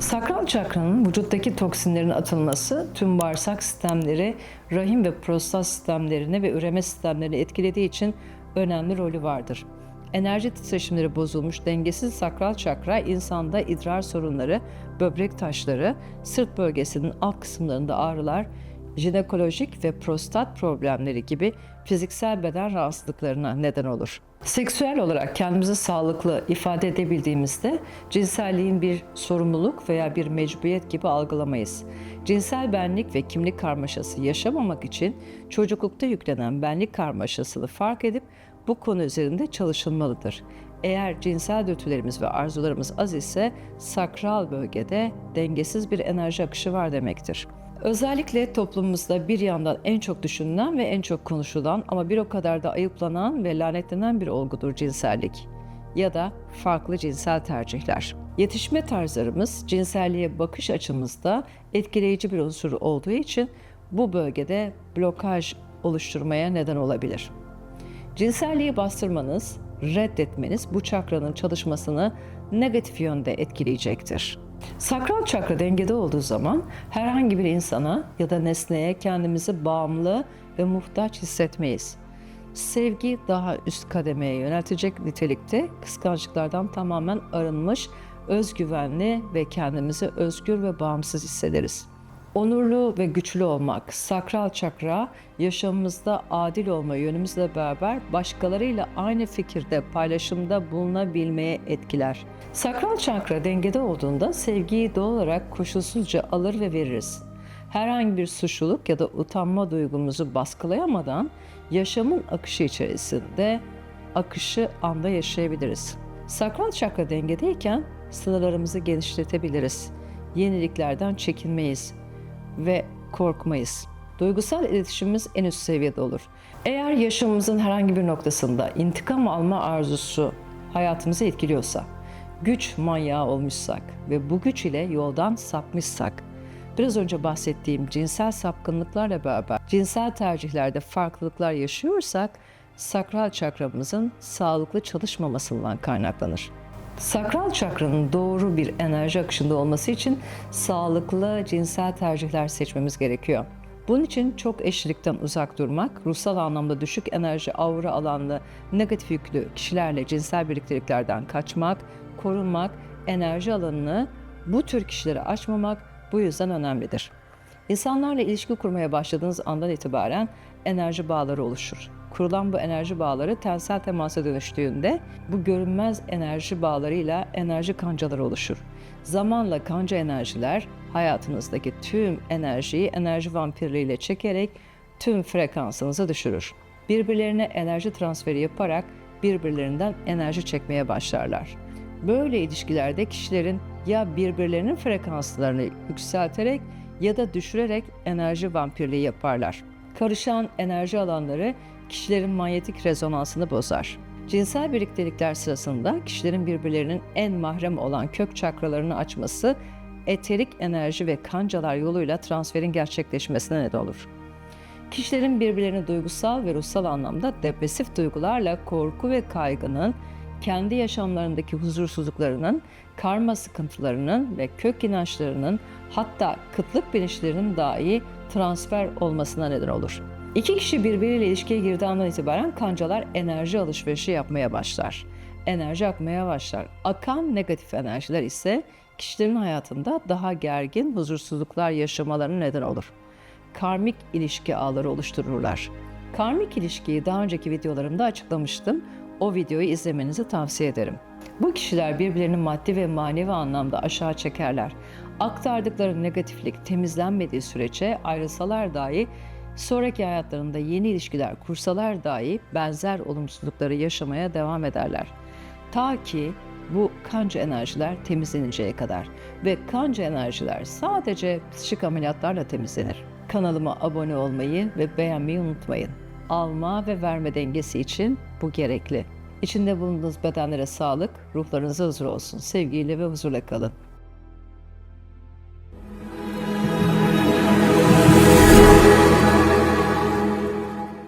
Sakral çakranın vücuttaki toksinlerin atılması tüm bağırsak sistemleri, rahim ve prostat sistemlerini ve üreme sistemlerini etkilediği için önemli rolü vardır. Enerji titreşimleri bozulmuş dengesiz sakral çakra insanda idrar sorunları, böbrek taşları, sırt bölgesinin alt kısımlarında ağrılar, jinekolojik ve prostat problemleri gibi fiziksel beden rahatsızlıklarına neden olur. Seksüel olarak kendimizi sağlıklı ifade edebildiğimizde cinselliğin bir sorumluluk veya bir mecburiyet gibi algılamayız. Cinsel benlik ve kimlik karmaşası yaşamamak için çocuklukta yüklenen benlik karmaşasını fark edip bu konu üzerinde çalışılmalıdır. Eğer cinsel dürtülerimiz ve arzularımız az ise sakral bölgede dengesiz bir enerji akışı var demektir. Özellikle toplumumuzda bir yandan en çok düşünülen ve en çok konuşulan ama bir o kadar da ayıplanan ve lanetlenen bir olgudur cinsellik ya da farklı cinsel tercihler. Yetişme tarzlarımız cinselliğe bakış açımızda etkileyici bir unsur olduğu için bu bölgede blokaj oluşturmaya neden olabilir. Cinselliği bastırmanız, reddetmeniz bu çakranın çalışmasını negatif yönde etkileyecektir. Sakral çakra dengede olduğu zaman herhangi bir insana ya da nesneye kendimizi bağımlı ve muhtaç hissetmeyiz. Sevgi daha üst kademeye yöneltecek nitelikte kıskançlıklardan tamamen arınmış, özgüvenli ve kendimizi özgür ve bağımsız hissederiz. Onurlu ve güçlü olmak, sakral çakra, yaşamımızda adil olma yönümüzle beraber başkalarıyla aynı fikirde, paylaşımda bulunabilmeye etkiler. Sakral çakra dengede olduğunda sevgiyi doğal olarak koşulsuzca alır ve veririz. Herhangi bir suçluluk ya da utanma duygumuzu baskılayamadan yaşamın akışı içerisinde akışı anda yaşayabiliriz. Sakral çakra dengedeyken sınırlarımızı genişletebiliriz. Yeniliklerden çekinmeyiz ve korkmayız. Duygusal iletişimimiz en üst seviyede olur. Eğer yaşamımızın herhangi bir noktasında intikam alma arzusu hayatımızı etkiliyorsa, güç manyağı olmuşsak ve bu güç ile yoldan sapmışsak, biraz önce bahsettiğim cinsel sapkınlıklarla beraber cinsel tercihlerde farklılıklar yaşıyorsak, sakral çakramızın sağlıklı çalışmamasından kaynaklanır. Sakral çakranın doğru bir enerji akışında olması için sağlıklı cinsel tercihler seçmemiz gerekiyor. Bunun için çok eşlilikten uzak durmak, ruhsal anlamda düşük enerji aura alanlı negatif yüklü kişilerle cinsel birlikteliklerden kaçmak, korunmak, enerji alanını bu tür kişilere açmamak bu yüzden önemlidir. İnsanlarla ilişki kurmaya başladığınız andan itibaren enerji bağları oluşur. Kurulan bu enerji bağları tensel temasa dönüştüğünde bu görünmez enerji bağlarıyla enerji kancaları oluşur. Zamanla kanca enerjiler hayatınızdaki tüm enerjiyi enerji vampirliğiyle çekerek tüm frekansınızı düşürür. Birbirlerine enerji transferi yaparak birbirlerinden enerji çekmeye başlarlar. Böyle ilişkilerde kişilerin ya birbirlerinin frekanslarını yükselterek ya da düşürerek enerji vampirliği yaparlar. Karışan enerji alanları kişilerin manyetik rezonansını bozar. Cinsel birliktelikler sırasında kişilerin birbirlerinin en mahrem olan kök çakralarını açması eterik enerji ve kancalar yoluyla transferin gerçekleşmesine neden olur. Kişilerin birbirlerini duygusal ve ruhsal anlamda depresif duygularla korku ve kaygının, kendi yaşamlarındaki huzursuzluklarının, karma sıkıntılarının ve kök inançlarının hatta kıtlık bilinçlerinin dahi transfer olmasına neden olur. İki kişi birbiriyle ilişkiye girdiği andan itibaren kancalar enerji alışverişi yapmaya başlar. Enerji akmaya başlar. Akan negatif enerjiler ise kişilerin hayatında daha gergin huzursuzluklar yaşamalarına neden olur. Karmik ilişki ağları oluştururlar. Karmik ilişkiyi daha önceki videolarımda açıklamıştım. O videoyu izlemenizi tavsiye ederim. Bu kişiler birbirlerini maddi ve manevi anlamda aşağı çekerler. Aktardıkları negatiflik temizlenmediği sürece ayrılsalar dahi sonraki hayatlarında yeni ilişkiler kursalar dahi benzer olumsuzlukları yaşamaya devam ederler. Ta ki bu kanca enerjiler temizleninceye kadar ve kanca enerjiler sadece psikik ameliyatlarla temizlenir. Kanalıma abone olmayı ve beğenmeyi unutmayın. Alma ve verme dengesi için bu gerekli. İçinde bulunduğunuz bedenlere sağlık, ruhlarınıza huzur olsun. Sevgiyle ve huzurla kalın.